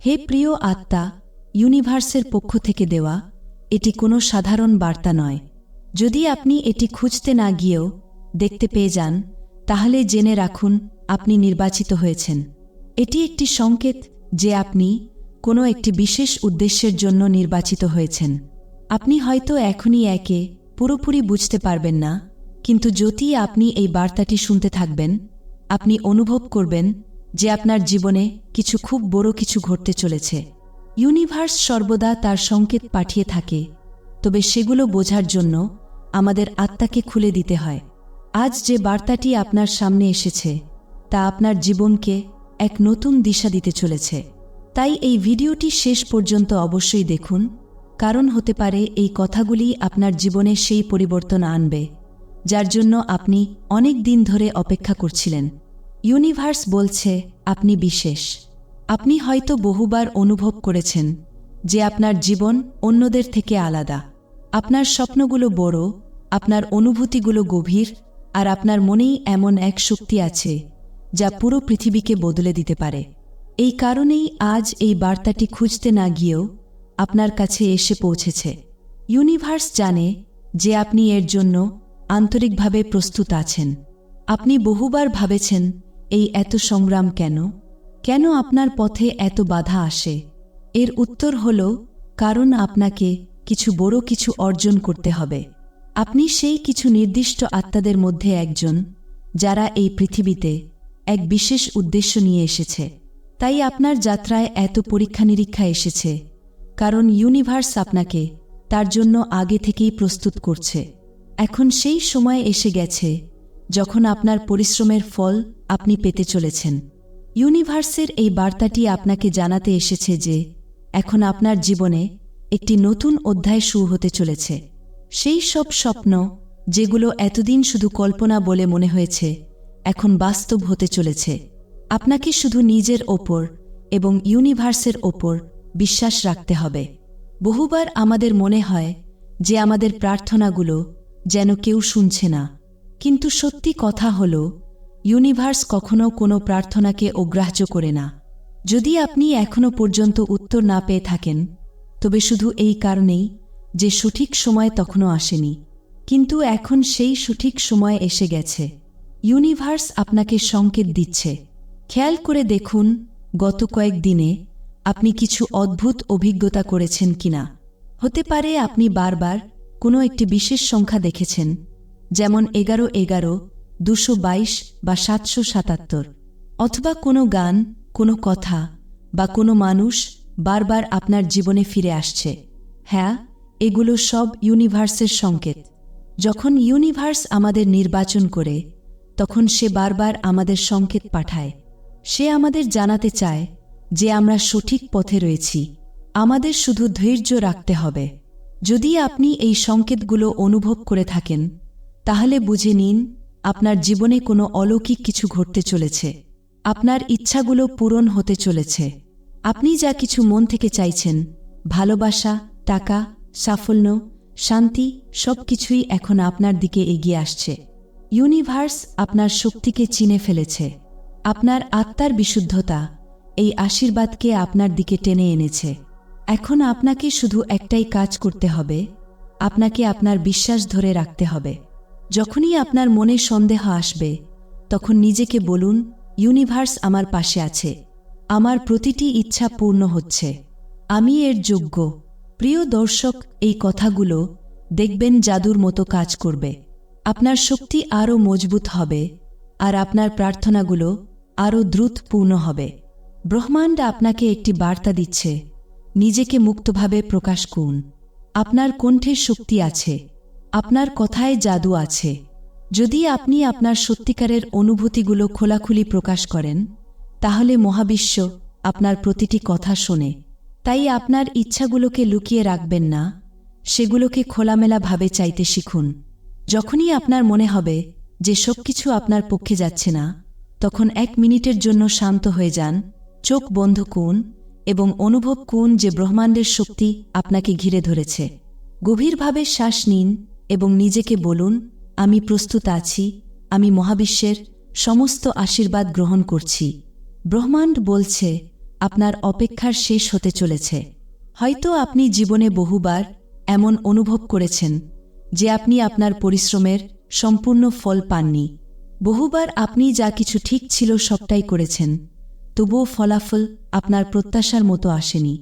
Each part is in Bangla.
হে প্রিয় আত্মা, ইউনিভার্সের পক্ষ থেকে দেওয়া এটি কোনো সাধারণ বার্তা নয়। যদি আপনি এটি খুঁজতে না গিয়েও দেখতে পেয়ে যান, তাহলে জেনে রাখুন আপনি নির্বাচিত হয়েছেন। এটি একটি সংকেত যে আপনি কোনো একটি বিশেষ উদ্দেশ্যের জন্য নির্বাচিত হয়েছেন। আপনি হয়তো এখনই একে পুরোপুরি বুঝতে পারবেন না, কিন্তু যদি আপনি এই বার্তাটি শুনতে থাকবেন, আপনি অনুভব করবেন যে আপনার জীবনে কিছু খুব বড় কিছু ঘটতে চলেছে। ইউনিভার্স সর্বদা তার সংকেত পাঠিয়ে থাকে, তবে সেগুলো বোঝার জন্য আমাদের আত্মাকে খুলে দিতে হয়। আজ যে বার্তাটি আপনার সামনে এসেছে, তা আপনার জীবনকে এক নতুন দিশা দিতে চলেছে। তাই এই ভিডিওটি শেষ পর্যন্ত অবশ্যই দেখুন, কারণ হতে পারে এই কথাগুলি আপনার জীবনে সেই পরিবর্তন আনবে, যার জন্য আপনি অনেক দিন ধরে অপেক্ষা করছিলেন। ইউনিভার্স বলছে, আপনি বিশেষ। আপনি হয়তো বহুবার অনুভব করেছেন যে আপনার জীবন অন্যদের থেকে আলাদা। আপনার স্বপ্নগুলো বড়, আপনার অনুভূতিগুলো গভীর, আর আপনার মনেই এমন এক শক্তি আছে যা পুরো পৃথিবীকে বদলে দিতে পারে। এই কারণেই আজ এই বার্তাটি খুঁজতে না গিয়েও আপনার কাছে এসে পৌঁছেছে। ইউনিভার্স জানে যে আপনি এর জন্য আন্তরিকভাবে প্রস্তুত আছেন। আপনি বহুবার ভাবেছেন এই এত সংগ্রাম কেন? কেন আপনার পথে এত বাধা আসে? এর উত্তর হল, কারণ আপনাকে কিছু বড় কিছু অর্জন করতে হবে। আপনি সেই কিছু নির্দিষ্ট আত্মাদের মধ্যে একজন, যারা এই পৃথিবীতে এক বিশেষ উদ্দেশ্য নিয়ে এসেছে। তাই আপনার যাত্রায় এত পরীক্ষা নিরীক্ষা এসেছে, কারণ ইউনিভার্স আপনাকে তার জন্য আগে থেকেই প্রস্তুত করছে। এখন সেই সময় এসে গেছে যখন আপনার পরিশ্রমের ফল আপনি পেতে চলেছেন। ইউনিভার্সের এই বার্তাটি আপনাকে জানাতে এসেছে যে, এখন আপনার জীবনে একটি নতুন অধ্যায় শুরু হতে চলেছে। সেই সব স্বপ্ন, যেগুলো এতদিন শুধু কল্পনা বলে মনে হয়েছে, এখন বাস্তব হতে চলেছে। আপনাকে শুধু নিজের ওপর এবং ইউনিভার্সের ওপর বিশ্বাস রাখতে হবে। বহুবার আমাদের মনে হয় যে আমাদের প্রার্থনাগুলো যেন কেউ শুনছে না। কিন্তু সত্যি কথা হল ইউনিভার্স কখনো কোনো প্রার্থনাকে অগ্রাহ্য করে না। যদি আপনি এখনও পর্যন্ত উত্তর না পেয়ে থাকেন, তবে শুধু এই কারণেই যে সঠিক সময় তখনও আসেনি, কিন্তু এখন সেই সঠিক সময় এসে গেছে। ইউনিভার্স আপনাকে সংকেত দিচ্ছে। খেয়াল করে দেখুন, গত কয়েক দিনে আপনি কিছু অদ্ভুত অভিজ্ঞতা করেছেন কিনা। হতে পারে আপনি বারবার কোনো একটি বিশেষ সংখ্যা দেখেছেন যেমন এগারো এগারো, দুশো বাইশ বা সাতশো সাতাত্তর। অথবা কোনো গান, কোনো কথা বা কোনো মানুষ বারবার আপনার জীবনে ফিরে আসছে। হ্যাঁ এগুলো সব ইউনিভার্সের সংকেত। যখন ইউনিভার্স আমাদের নির্বাচন করে, তখন সে বারবার আমাদের সংকেত পাঠায়। সে আমাদের জানাতে চায় যে আমরা সঠিক পথে রয়েছি। আমাদের শুধু ধৈর্য রাখতে হবে। যদি আপনি এই সংকেতগুলো অনুভব করে থাকেন তাহলে বুঝে নিন, আপনার জীবনে কোনো অলৌকিক কিছু ঘটতে চলেছে। আপনার ইচ্ছাগুলো পূরণ হতে চলেছে। আপনি যা কিছু মন থেকে চাইছেন, ভালোবাসা, টাকা, সাফল্য, শান্তি সব কিছুই এখন আপনার দিকে এগিয়ে আসছে। ইউনিভার্স আপনার শক্তিকে চিনে ফেলেছে। আপনার আত্মার বিশুদ্ধতা এই আশীর্বাদকে আপনার দিকে টেনে এনেছে। এখন আপনাকে শুধু একটাই কাজ করতে হবে, আপনাকে আপনার বিশ্বাস ধরে রাখতে হবে। যখনই আপনার মনে সন্দেহ আসবে, তখন নিজেকে বলুন, ইউনিভার্স আমার পাশে আছে। আমার প্রতিটি ইচ্ছা পূর্ণ হচ্ছে। আমি এর যোগ্য। প্রিয় দর্শক, এই কথাগুলো দেখবেন জাদুর মতো কাজ করবে। আপনার শক্তি আরও মজবুত হবে আর আপনার প্রার্থনাগুলো আরও দ্রুত পূর্ণ হবে। ব্রহ্মাণ্ড আপনাকে একটি বার্তা দিচ্ছে, নিজেকে মুক্তভাবে প্রকাশ করুন। আপনার কণ্ঠের শক্তি আছে। আপনার কথায় জাদু আছে। যদি আপনি আপনার সত্যিকারের অনুভূতিগুলো খোলাখুলি প্রকাশ করেন, তাহলে মহাবিশ্ব আপনার প্রতিটি কথা শোনে। তাই আপনার ইচ্ছাগুলোকে লুকিয়ে রাখবেন না। সেগুলোকে খোলামেলাভাবে চাইতে শিখুন। যখনই আপনার মনে হবে যে সব কিছু আপনার পক্ষে যাচ্ছে না, তখন এক মিনিটের জন্য শান্ত হয়ে যান। চোখ বন্ধ করুন এবং অনুভব করুন যে ব্রহ্মাণ্ডের শক্তি আপনাকে ঘিরে ধরেছে। গভীরভাবে শ্বাস নিন এবং নিজেকে বলুন, আমি প্রস্তুত আছি, আমি মহাবিশ্বের সমস্ত আশীর্বাদ গ্রহণ করছি। ব্রহ্মাণ্ড বলছে, আপনার অপেক্ষার শেষ হতে চলেছে। হয়তো আপনি জীবনে বহুবার এমন অনুভব করেছেন, যে আপনি আপনার পরিশ্রমের সম্পূর্ণ ফল পাননি। বহুবার আপনি যা কিছু ঠিক ছিল সবটাই করেছেন, তবুও ফলাফল আপনার প্রত্যাশার মতো আসেনি।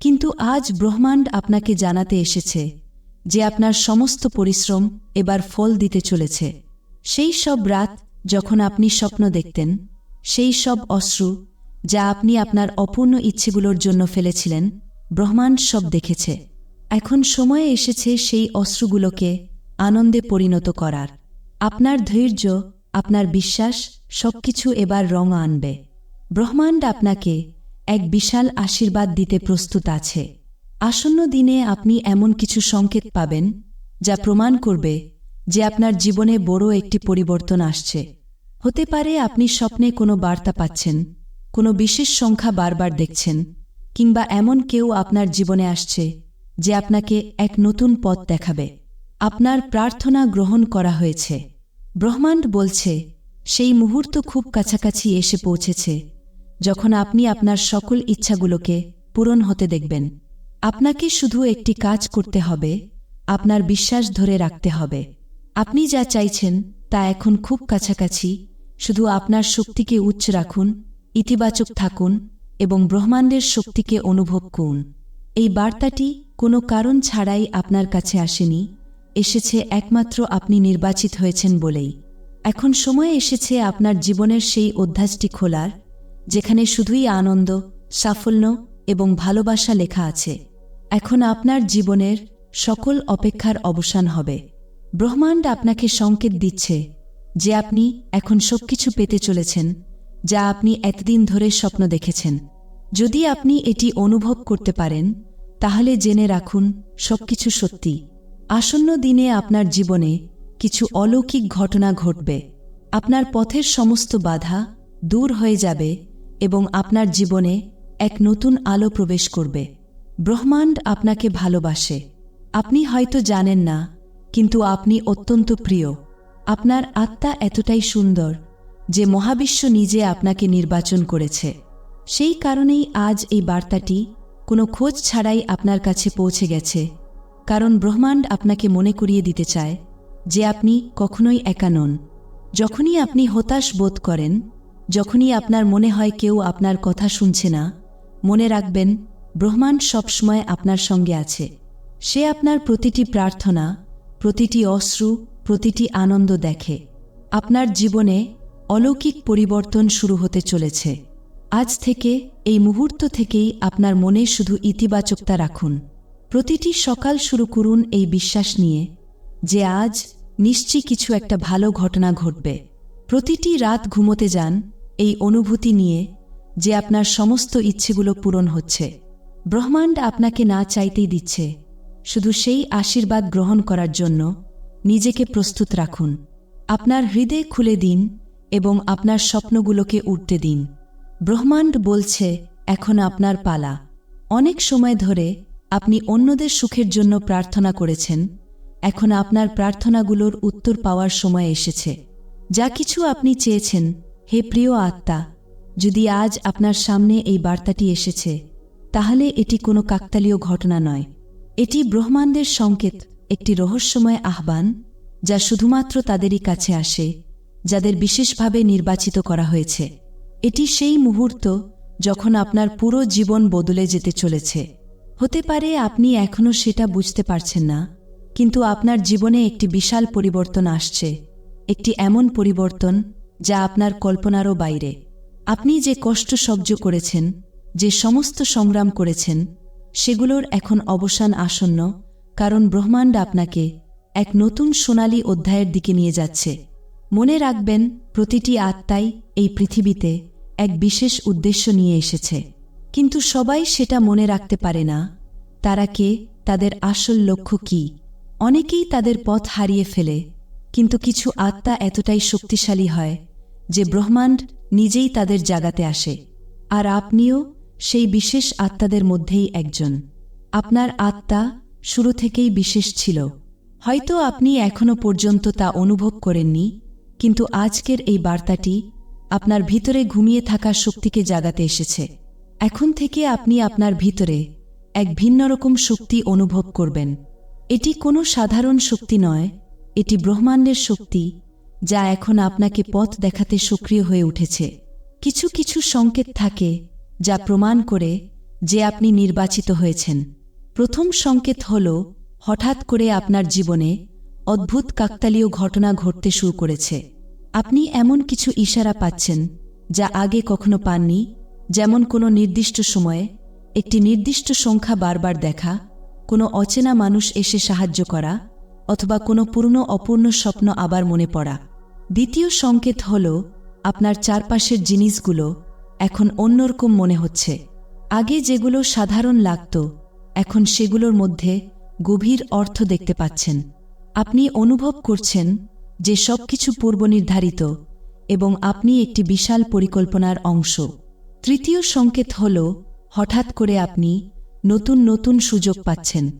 কিন্তু আজ ব্রহ্মাণ্ড আপনাকে জানাতে এসেছে যে আপনার সমস্ত পরিশ্রম এবার ফল দিতে চলেছে। সেই সব রাত যখন আপনি স্বপ্ন দেখতেন, সেই সব অশ্রু যা আপনি আপনার অপূর্ণ ইচ্ছেগুলোর জন্য ফেলেছিলেন, ব্রহ্মাণ্ড সব দেখেছে। এখন সময় এসেছে সেই অশ্রুগুলোকে আনন্দে পরিণত করার। আপনার ধৈর্য, আপনার বিশ্বাস সবকিছু এবার রং আনবে। ব্রহ্মাণ্ড আপনাকে এক বিশাল আশীর্বাদ দিতে প্রস্তুত আছে। আসন্ন দিনে আপনি এমন কিছু সংকেত পাবেন, যা প্রমাণ করবে যে আপনার জীবনে বড় একটি পরিবর্তন আসছে। হতে পারে আপনি স্বপ্নে কোনো বার্তা পাচ্ছেন, কোনো বিশেষ সংখ্যা বারবার দেখছেন, কিংবা এমন কেউ আপনার জীবনে আসছে যে আপনাকে এক নতুন পথ দেখাবে। আপনার প্রার্থনা গ্রহণ করা হয়েছে। ব্রহ্মাণ্ড বলছে, সেই মুহূর্ত খুব কাছাকাছি এসে পৌঁছেছে, যখন আপনি আপনার সকল ইচ্ছাগুলোকে পূরণ হতে দেখবেন। আপনাকে শুধু একটি কাজ করতে হবে, আপনার বিশ্বাস ধরে রাখতে হবে। আপনি যা চাইছেন তা এখন খুব কাছাকাছি, শুধু আপনার শক্তিকে উচ্চ রাখুন, ইতিবাচক থাকুন এবং ব্রহ্মাণ্ডের শক্তিকে অনুভব করুন। এই বার্তাটি কোনো কারণ ছাড়াই আপনার কাছে আসেনি, এসেছে একমাত্র আপনি নির্বাচিত হয়েছেন বলেই। এখন সময় এসেছে আপনার জীবনের সেই অধ্যাসটি খোলার, যেখানে শুধুই আনন্দ, সাফল্য এবং ভালোবাসা লেখা আছে। এখন আপনার জীবনের সকল অপেক্ষার অবসান হবে। ব্রহ্মাণ্ড আপনাকে সংকেত দিচ্ছে যে আপনি এখন সবকিছু পেতে চলেছেন, যা আপনি এতদিন ধরে স্বপ্ন দেখেছেন। যদি আপনি এটি অনুভব করতে পারেন, তাহলে জেনে রাখুন সবকিছু সত্যি। আসন্ন দিনে আপনার জীবনে কিছু অলৌকিক ঘটনা ঘটবে। আপনার পথের সমস্ত বাধা দূর হয়ে যাবে এবং আপনার জীবনে এক নতুন আলো প্রবেশ করবে। ব্রহ্মাণ্ড আপনাকে ভালোবাসে। আপনি হয়তো জানেন না, কিন্তু আপনি অত্যন্ত প্রিয়। আপনার আত্মা এতটাই সুন্দর যে মহাবিশ্ব নিজে আপনাকে নির্বাচন করেছে। সেই কারণেই আজ এই বার্তাটি কোনো খোঁজ ছাড়াই আপনার কাছে পৌঁছে গেছে। কারণ ব্রহ্মাণ্ড আপনাকে মনে করিয়ে দিতে চায় যে আপনি কখনোই একা নন। যখনই আপনি হতাশ বোধ করেন, যখনই আপনার মনে হয় কেউ আপনার কথা শুনছে না, মনে রাখবেন ব্রহ্মাণ্ড সবসময় আপনার সঙ্গে আছে। সে আপনার প্রতিটি প্রার্থনা, প্রতিটি অশ্রু, প্রতিটি আনন্দ দেখে। আপনার জীবনে অলৌকিক পরিবর্তন শুরু হতে চলেছে। আজ থেকে, এই মুহূর্ত থেকেই আপনার মনে শুধু ইতিবাচকতা রাখুন। প্রতিটি সকাল শুরু করুন এই বিশ্বাস নিয়ে যে আজ নিশ্চয়ই কিছু একটা ভালো ঘটনা ঘটবে। প্রতিটি রাত ঘুমোতে যান এই অনুভূতি নিয়ে যে আপনার সমস্ত ইচ্ছেগুলো পূরণ হচ্ছে। ব্রহ্মাণ্ড আপনাকে না চাইতেই দিচ্ছে, শুধু সেই আশীর্বাদ গ্রহণ করার জন্য নিজেকে প্রস্তুত রাখুন। আপনার হৃদয় খুলে দিন এবং আপনার স্বপ্নগুলোকে উঠতে দিন। ব্রহ্মাণ্ড বলছে, এখন আপনার পালা। অনেক সময় ধরে আপনি অন্যদের সুখের জন্য প্রার্থনা করেছেন, এখন আপনার প্রার্থনাগুলোর উত্তর পাওয়ার সময় এসেছে। যা কিছু আপনি চেয়েছেন, হে প্রিয় আত্মা, যদি আজ আপনার সামনে এই বার্তাটি এসেছে তাহলে এটি কোনো কাকতালীয় ঘটনা নয়। এটি ব্রহ্মাণ্ডের সংকেত, একটি রহস্যময় আহ্বান, যা শুধুমাত্র তাদেরই কাছে আসে, যাদের বিশেষভাবে নির্বাচিত করা হয়েছে। এটি সেই মুহূর্ত যখন আপনার পুরো জীবন বদলে যেতে চলেছে। হতে পারে আপনি এখনও সেটা বুঝতে পারছেন না, কিন্তু আপনার জীবনে একটি বিশাল পরিবর্তন আসছে, একটি এমন পরিবর্তন যা আপনার কল্পনারও বাইরে। আপনি যে কষ্ট সহ্য করেছেন যে সমস্ত সংগ্রাম করেছেন, সেগুলোর এখন অবসান আসন্ন, কারণ ব্রহ্মাণ্ড আপনাকে এক নতুন সোনালী অধ্যায়ের দিকে নিয়ে যাচ্ছে। মনে রাখবেন, প্রতিটি আত্মাই এই পৃথিবীতে এক বিশেষ উদ্দেশ্য নিয়ে এসেছে। কিন্তু সবাই সেটা মনে রাখতে পারে না। তারা কে, তাদের আসল লক্ষ্য কি? অনেকেই তাদের পথ হারিয়ে ফেলে, কিন্তু কিছু আত্মা এতটাই শক্তিশালী হয় যে ব্রহ্মাণ্ড নিজেই তাদের জাগাতে আসে। আর আপনিও সেই বিশেষ আত্মাদের মধ্যেই একজন। আপনার আত্মা শুরু থেকেই বিশেষ ছিল। হয়তো আপনি এখনও পর্যন্ত তা অনুভব করেননি, কিন্তু আজকের এই বার্তাটি আপনার ভিতরে ঘুমিয়ে থাকা শক্তিকে জাগাতে এসেছে। এখন থেকে আপনি আপনার ভিতরে এক ভিন্ন রকম শক্তি অনুভব করবেন। এটি কোনো সাধারণ শক্তি নয়, এটি ব্রহ্মাণ্ডের শক্তি, যা এখন আপনাকে পথ দেখাতে সক্রিয় হয়ে উঠেছে। কিছু কিছু সংকেত থাকে যা প্রমাণ করে যে আপনি নির্বাচিত হয়েছেন। প্রথম সংকেত হল, হঠাৎ করে আপনার জীবনে অদ্ভুত কাকতালীয় ঘটনা ঘটতে শুরু করেছে। আপনি এমন কিছু ইশারা পাচ্ছেন যা আগে কখনো পাননি, যেমন কোনো নির্দিষ্ট সময়ে একটি নির্দিষ্ট সংখ্যা বারবার দেখা, কোনো অচেনা মানুষ এসে সাহায্য করা, অথবা কোনো পুরনো অপূর্ণ স্বপ্ন আবার মনে পড়া। দ্বিতীয় সংকেত হল, আপনার চারপাশের জিনিসগুলো এখন অন্যরকম মনে হচ্ছে। আগে যেগুলো সাধারণ লাগত, এখন সেগুলোর মধ্যে গভীর অর্থ দেখতে পাচ্ছেন। আপনি অনুভব করছেন যে সবকিছু পূর্বনির্ধারিত এবং আপনি একটি বিশাল পরিকল্পনার অংশ। তৃতীয় সংকেত হল, হঠাৎ করে আপনি নতুন নতুন সুযোগ পাচ্ছেন।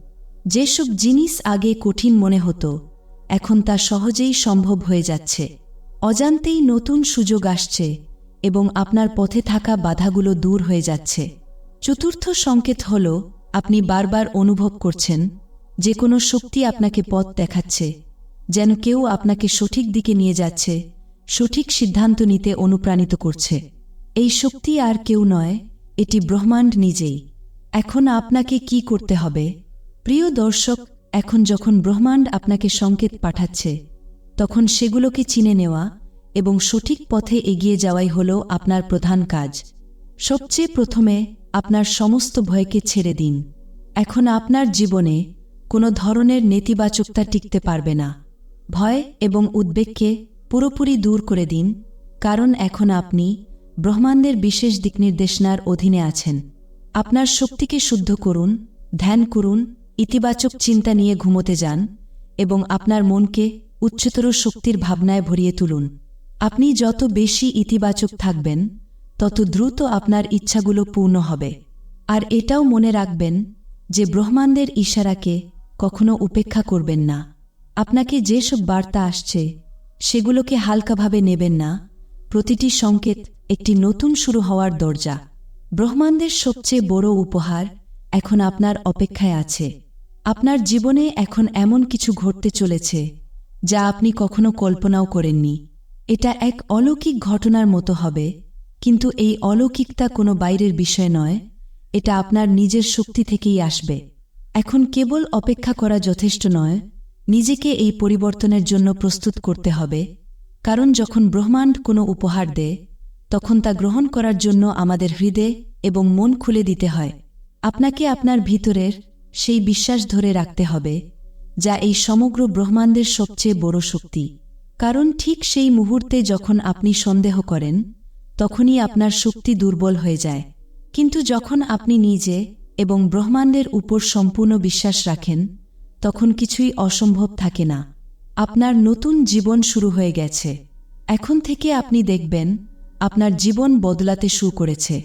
যেসব জিনিস আগে কঠিন মনে হতো, এখন তা সহজেই সম্ভব হয়ে যাচ্ছে। অজান্তেই নতুন সুযোগ আসছে এবং আপনার পথে থাকা বাধাগুলো দূর হয়ে যাচ্ছে। চতুর্থ সংকেত হল, আপনি বারবার অনুভব করছেন যে কোনো শক্তি আপনাকে পথ দেখাচ্ছে, যেন কেউ আপনাকে সঠিক দিকে নিয়ে যাচ্ছে, সঠিক সিদ্ধান্ত নিতে অনুপ্রাণিত করছে। এই শক্তি আর কেউ নয়, এটি ব্রহ্মাণ্ড নিজেই। এখন আপনাকে কি করতে হবে? প্রিয় দর্শক, এখন যখন ব্রহ্মাণ্ড আপনাকে সংকেত পাঠাচ্ছে, তখন সেগুলোকে চিনে নেওয়া এবং সঠিক পথে এগিয়ে যাওয়াই হল আপনার প্রধান কাজ। সবচেয়ে প্রথমে আপনার সমস্ত ভয়কে ছেড়ে দিন। এখন আপনার জীবনে কোনো ধরনের নেতিবাচকতা টিকতে পারবে না। ভয় এবং উদ্বেগকে পুরোপুরি দূর করে দিন, কারণ এখন আপনি ব্রহ্মাণ্ডের বিশেষ দিকনির্দেশনার অধীনে আছেন। আপনার শক্তিকে শুদ্ধ করুন, ধ্যান করুন, ইতিবাচক চিন্তা নিয়ে ঘুমোতে যান এবং আপনার মনকে উচ্চতর শক্তির ভাবনায় ভরিয়ে তুলুন। আপনি যত বেশি ইতিবাচক থাকবেন, তত দ্রুত আপনার ইচ্ছাগুলো পূর্ণ হবে। আর এটাও মনে রাখবেন যে ব্রহ্মাণ্ডের ইশারাকে কখনো উপেক্ষা করবেন না। আপনাকে যেসব বার্তা আসছে, সেগুলোকে হালকাভাবে নেবেন না। প্রতিটি সংকেত একটি নতুন শুরু হওয়ার দরজা। ব্রহ্মাণ্ডের সবচেয়ে বড় উপহার এখন আপনার অপেক্ষায় আছে। আপনার জীবনে এখন এমন কিছু ঘটতে চলেছে, যা আপনি কখনো কল্পনাও করেননি। এটা এক অলৌকিক ঘটনার মতো হবে, কিন্তু এই অলৌকিকতা কোনো বাইরের বিষয় নয়, এটা আপনার নিজের শক্তি থেকেই আসবে। এখন কেবল অপেক্ষা করা যথেষ্ট নয়, নিজেকে এই পরিবর্তনের জন্য প্রস্তুত করতে হবে, কারণ যখন ব্রহ্মাণ্ড কোনো উপহার দেয়, তখন তা গ্রহণ করার জন্য আমাদের হৃদয় এবং মন খুলে দিতে হয়। আপনাকে আপনার ভিতরের সেই বিশ্বাস ধরে রাখতে হবে, যা এই সমগ্র ব্রহ্মাণ্ডের সবচেয়ে বড় শক্তি। কারণ ঠিক সেই মুহূর্তে যখন আপনি সন্দেহ করেন, তখনই আপনার শক্তি দুর্বল হয়ে যায়। কিন্তু যখন আপনি নিজে এবং ব্রহ্মাণ্ডের উপর সম্পূর্ণ বিশ্বাস রাখেন, তখন কিছুই অসম্ভব থাকে না। আপনার নতুন জীবন শুরু হয়ে গেছে। এখন থেকে আপনি দেখবেন, আপনার জীবন বদলাতে শুরু করেছে।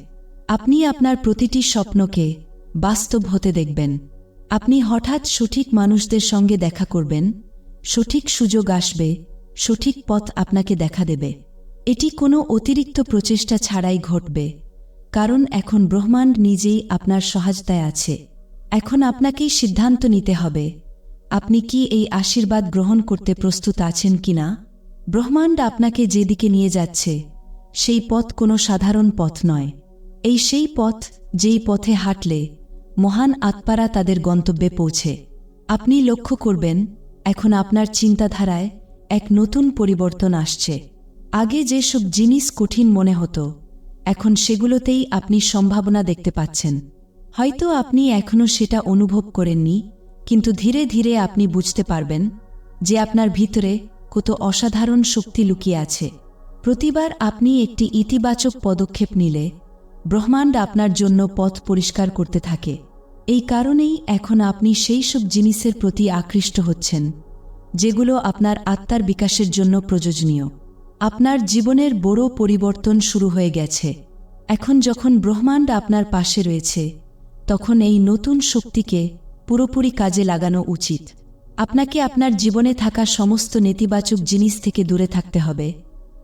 আপনি আপনার প্রতিটি স্বপ্নকে বাস্তব হতে দেখবেন। আপনি হঠাৎ সঠিক মানুষদের সঙ্গে দেখা করবেন, সঠিক সুযোগ আসবে সঠিক পথ আপনাকে দেখা দেবে। এটি কোনো অতিরিক্ত প্রচেষ্টা ছাড়াই ঘটবে, কারণ এখন ব্রহ্মাণ্ড নিজেই আপনার সহায়তায় আছে। এখন আপনাকেই সিদ্ধান্ত নিতে হবে, আপনি কি এই আশীর্বাদ গ্রহণ করতে প্রস্তুত আছেন কিনা ব্রহ্মাণ্ড আপনাকে যেদিকে নিয়ে যাচ্ছে, সেই পথ কোনো সাধারণ পথ নয়। এই সেই পথ, যেই পথে হাঁটলে মহান আত্মারা তাদের গন্তব্যে পৌঁছে। আপনি লক্ষ্য করবেন, এখন আপনার চিন্তাধারায় এক নতুন পরিবর্তন আসছে। আগে যেসব জিনিস কঠিন মনে হতো, এখন সেগুলোতেই আপনি সম্ভাবনা দেখতে পাচ্ছেন। হয়তো আপনি এখনও সেটা অনুভব করেননি, কিন্তু ধীরে ধীরে আপনি বুঝতে পারবেন যে আপনার ভিতরে কত অসাধারণ শক্তি লুকিয়ে আছে। প্রতিবার আপনি একটি ইতিবাচক পদক্ষেপ নিলে ব্রহ্মাণ্ড আপনার জন্য পথ পরিষ্কার করতে থাকে। এই কারণেই এখন আপনি সেই সব জিনিসের প্রতি আকৃষ্ট হচ্ছেন। যেগুলো আপনার আত্মার বিকাশের জন্য প্রয়োজনীয়। আপনার জীবনের বড় পরিবর্তন শুরু হয়ে গেছে। এখন যখন ব্রহ্মাণ্ড আপনার পাশে রয়েছে, তখন এই নতুন শক্তিকে পুরোপুরি কাজে লাগানো উচিত। আপনাকে আপনার জীবনে থাকা সমস্ত নেতিবাচক জিনিস থেকে দূরে থাকতে হবে।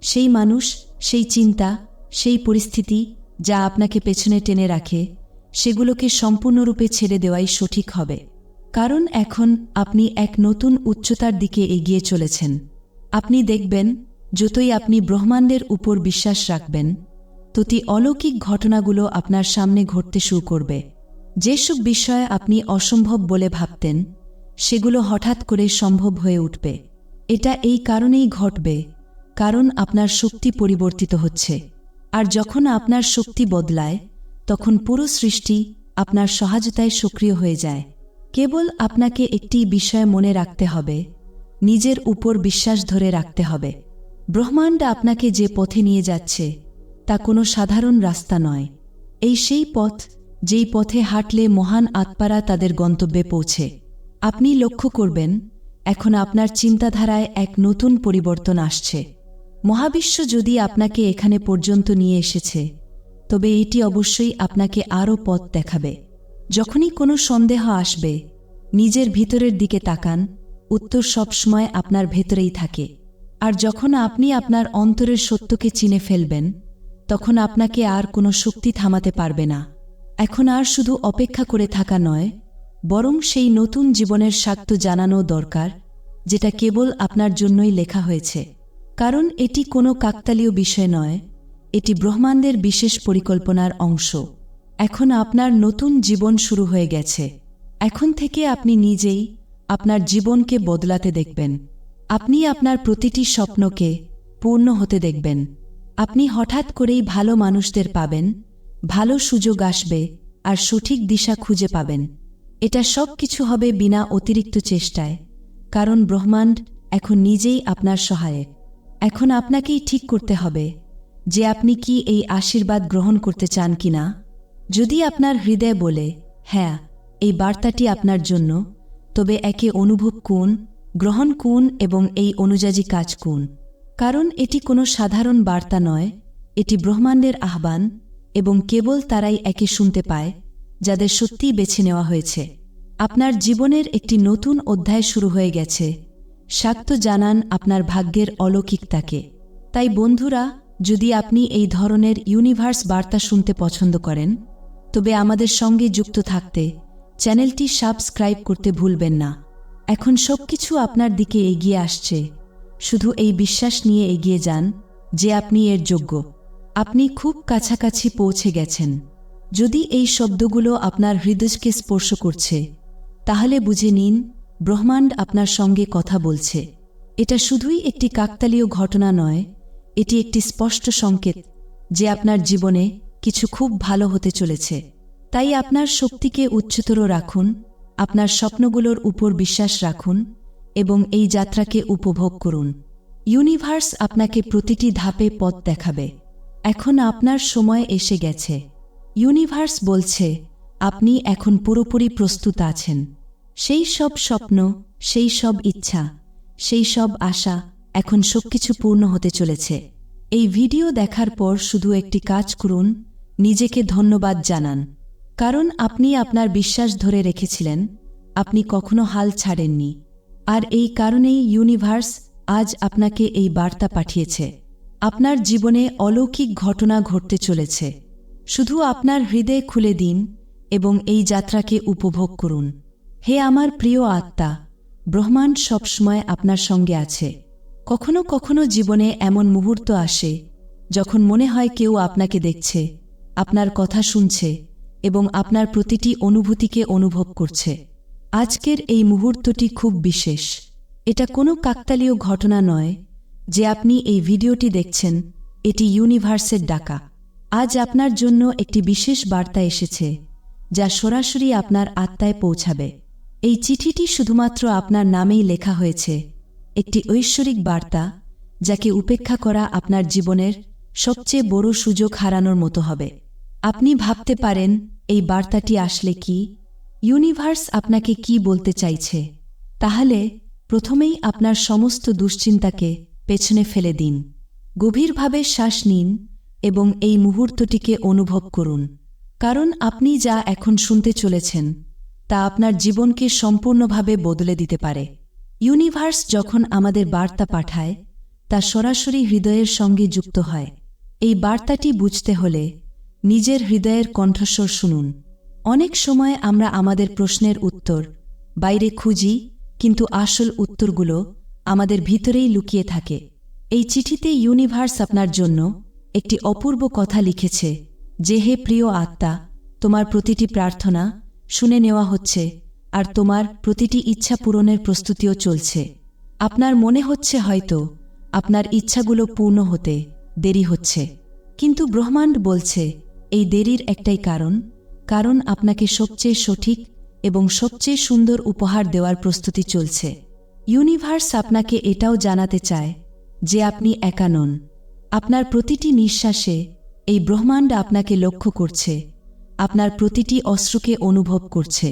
সেই মানুষ, সেই চিন্তা, সেই পরিস্থিতি যা আপনাকে পেছনে টেনে রাখে, সেগুলোকে সম্পূর্ণরূপে ছেড়ে দেওয়াই সঠিক হবে। কারণ এখন আপনি এক নতুন উচ্চতার দিকে এগিয়ে চলেছেন। আপনি দেখবেন, যতই আপনি ব্রহ্মাণ্ডের উপর বিশ্বাস রাখবেন ততি অলৌকিক ঘটনাগুলো আপনার সামনে ঘটতে শুরু করবে। যেসব বিষয় আপনি অসম্ভব বলে ভাবতেন, সেগুলো হঠাৎ করে সম্ভব হয়ে উঠবে। এটা এই কারণেই ঘটবে, কারণ আপনার শক্তি পরিবর্তিত হচ্ছে। আর যখন আপনার শক্তি বদলায়, তখন পুরো সৃষ্টি আপনার সহায়তায় সক্রিয় হয়ে যায়। কেবল আপনাকে একটি বিষয় মনে রাখতে হবে, নিজের উপর বিশ্বাস ধরে রাখতে হবে। ব্রহ্মাণ্ড আপনাকে যে পথে নিয়ে যাচ্ছে, তা কোনো সাধারণ রাস্তা নয়। এই সেই পথ, যেই পথে হাঁটলে মহান আত্মারা তাদের গন্তব্যে পৌঁছে। আপনি লক্ষ্য করবেন, এখন আপনার চিন্তাধারায় এক নতুন পরিবর্তন আসছে। মহাবিশ্ব যদি আপনাকে এখানে পর্যন্ত নিয়ে এসেছে, তবে এটি অবশ্যই আপনাকে আরও পথ দেখাবে। যখনই কোনো সন্দেহ আসবে, নিজের ভিতরের দিকে তাকান, উত্তর সবসময় আপনার ভেতরেই থাকে। আর যখন আপনি আপনার অন্তরের সত্যকে চিনে ফেলবেন, তখন আপনাকে আর কোনো শক্তি থামাতে পারবে না। এখন আর শুধু অপেক্ষা করে থাকা নয়, বরং সেই নতুন জীবনের স্বার্থ জানানো দরকার, যেটা কেবল আপনার জন্যই লেখা হয়েছে। কারণ এটি কোনো কাকতালীয় বিষয় নয়, এটি ব্রহ্মাণ্ডের বিশেষ পরিকল্পনার অংশ। এখন আপনার নতুন জীবন শুরু হয়ে গেছে। এখন থেকে আপনি নিজেই আপনার জীবনকে বদলাতে দেখবেন। আপনি আপনার প্রতিটি স্বপ্নকে পূর্ণ হতে দেখবেন। আপনি হঠাৎ করেই ভালো মানুষদের পাবেন, ভালো সুযোগ আসবে আর সঠিক দিশা খুঁজে পাবেন। এটা সব কিছু হবে বিনা অতিরিক্ত চেষ্টায়, কারণ ব্রহ্মাণ্ড এখন নিজেই আপনার সহায়ক। এখন আপনাকেই ঠিক করতে হবে যে আপনি কি এই আশীর্বাদ গ্রহণ করতে চান কিনা। যদি আপনার হৃদয় বলে হ্যাঁ এই বার্তাটি আপনার জন্য, তবে একে অনুভব কোন গ্রহণ কোন এবং এই অনুযায়ী কাজ কোন কারণ এটি কোনো সাধারণ বার্তা নয়, এটি ব্রহ্মাণ্ডের আহ্বান এবং কেবল তারাই একে শুনতে পায়, যাদের সত্যিই বেছে নেওয়া হয়েছে। আপনার জীবনের একটি নতুন অধ্যায় শুরু হয়ে গেছে। শাক্ত জানান আপনার ভাগ্যের অলৌকিকতাকে তাই বন্ধুরা, যদি আপনি এই ধরনের ইউনিভার্স বার্তা শুনতে পছন্দ করেন তবে আমাদের সঙ্গে যুক্ত থাকতে চ্যানেলটি সাবস্ক্রাইব করতে ভুলবেন না। এখন সবকিছু আপনার দিকে এগিয়ে আসছে। শুধু এই বিশ্বাস নিয়ে এগিয়ে যান যে আপনি এর যোগ্য। আপনি খুব কাছাকাছি পৌঁছে গেছেন। যদি এই শব্দগুলো আপনার হৃদয়কে স্পর্শ করছে, তাহলে বুঝে নিন ব্রহ্মাণ্ড আপনার সঙ্গে কথা বলছে। এটা শুধুই একটি কাকতালীয় ঘটনা নয়, এটি একটি স্পষ্ট সংকেত যে আপনার জীবনে কিছু খুব ভালো হতে চলেছে। তাই আপনার শক্তিকে উচ্চতর রাখুন, আপনার স্বপ্নগুলোর উপর বিশ্বাস রাখুন এবং এই যাত্রাকে উপভোগ করুন। ইউনিভার্স আপনাকে প্রতিটি ধাপে পথ দেখাবে। এখন আপনার সময় এসে গেছে। ইউনিভার্স বলছে, আপনি এখন পুরোপুরি প্রস্তুত আছেন। সেই সব স্বপ্ন, সেই সব ইচ্ছা, সেই সব আশা এখন সবকিছু পূর্ণ হতে চলেছে। এই ভিডিও দেখার পর শুধু একটি কাজ করুন নিজেকে ধন্যবাদ জানান। কারণ আপনি আপনার বিশ্বাস ধরে রেখেছিলেন, আপনি কখনো হাল ছাড়েননি। আর এই কারণেই ইউনিভার্স আজ আপনাকে এই বার্তা পাঠিয়েছে। আপনার জীবনে অলৌকিক ঘটনা ঘটতে চলেছে। শুধু আপনার হৃদয় খুলে দিন এবং এই যাত্রাকে উপভোগ করুন। হে আমার প্রিয় আত্মা, ব্রহ্মাণ্ড সবসময় আপনার সঙ্গে আছে। কখনো কখনো জীবনে এমন মুহূর্ত আসে যখন মনে হয় কেউ আপনাকে দেখছে। আপনার কথা শুনছে এবং আপনার প্রতিটি অনুভূতিকে অনুভব করছে। আজকের এই মুহূর্তটি খুব বিশেষ। এটা কোনো কাকতালীয় ঘটনা নয় যে আপনি এই ভিডিওটি দেখছেন। এটি ইউনিভার্সের ডাকা। আজ আপনার জন্য একটি বিশেষ বার্তা এসেছে, যা সরাসরি আপনার আত্মায় পৌঁছাবে। এই চিঠিটি শুধুমাত্র আপনার নামেই লেখা হয়েছে। একটি ঐশ্বরিক বার্তা, যাকে উপেক্ষা করা আপনার জীবনের সবচেয়ে বড় সুযোগ হারানোর মতো হবে। আপনি ভাবতে পারেন, এই বার্তাটি আসলে কি? ইউনিভার্স আপনাকে কি বলতে চাইছে? তাহলে প্রথমেই আপনার সমস্ত দুশ্চিন্তাকে পেছনে ফেলে দিন। গভীরভাবে শ্বাস নিন এবং এই মুহূর্তটিকে অনুভব করুন। কারণ আপনি যা এখন শুনতে চলেছেন, তা আপনার জীবনকে সম্পূর্ণভাবে বদলে দিতে পারে। ইউনিভার্স যখন আমাদের বার্তা পাঠায়, তা সরাসরি হৃদয়ের সঙ্গে যুক্ত হয়। এই বার্তাটি বুঝতে হলে নিজের হৃদয়ের কণ্ঠস্বর শুনুন। অনেক সময় আমরা আমাদের প্রশ্নের উত্তর, বাইরে খুঁজি, কিন্তু আসল উত্তরগুলো আমাদের ভিতরেই লুকিয়ে থাকে। এই চিঠিতে ইউনিভার্স আপনার জন্য একটি অপূর্ব কথা লিখেছে, যে হে প্রিয় আত্মা, তোমার প্রতিটি প্রার্থনা শুনে নেওয়া হচ্ছে, আর তোমার প্রতিটি ইচ্ছা পূরণের প্রস্তুতিও চলছে। আপনার মনে হচ্ছে হয়তো আপনার ইচ্ছাগুলো পূর্ণ হতে দেরি হচ্ছে, কিন্তু ব্রহ্মাণ্ড বলছে এই দেরির একটাই কারণ কারণ আপনাকে সবচেয়ে সঠিক এবং সবচেয়ে সুন্দর উপহার দেওয়ার প্রস্তুতি চলছে। ইউনিভার্স আপনাকে এটাও জানাতে চায় যে আপনি একা নন। আপনার প্রতিটি নিঃশ্বাসে এই ব্রহ্মাণ্ড আপনাকে লক্ষ্য করছে। আপনার প্রতিটি অস্ত্রকে অনুভব করছে।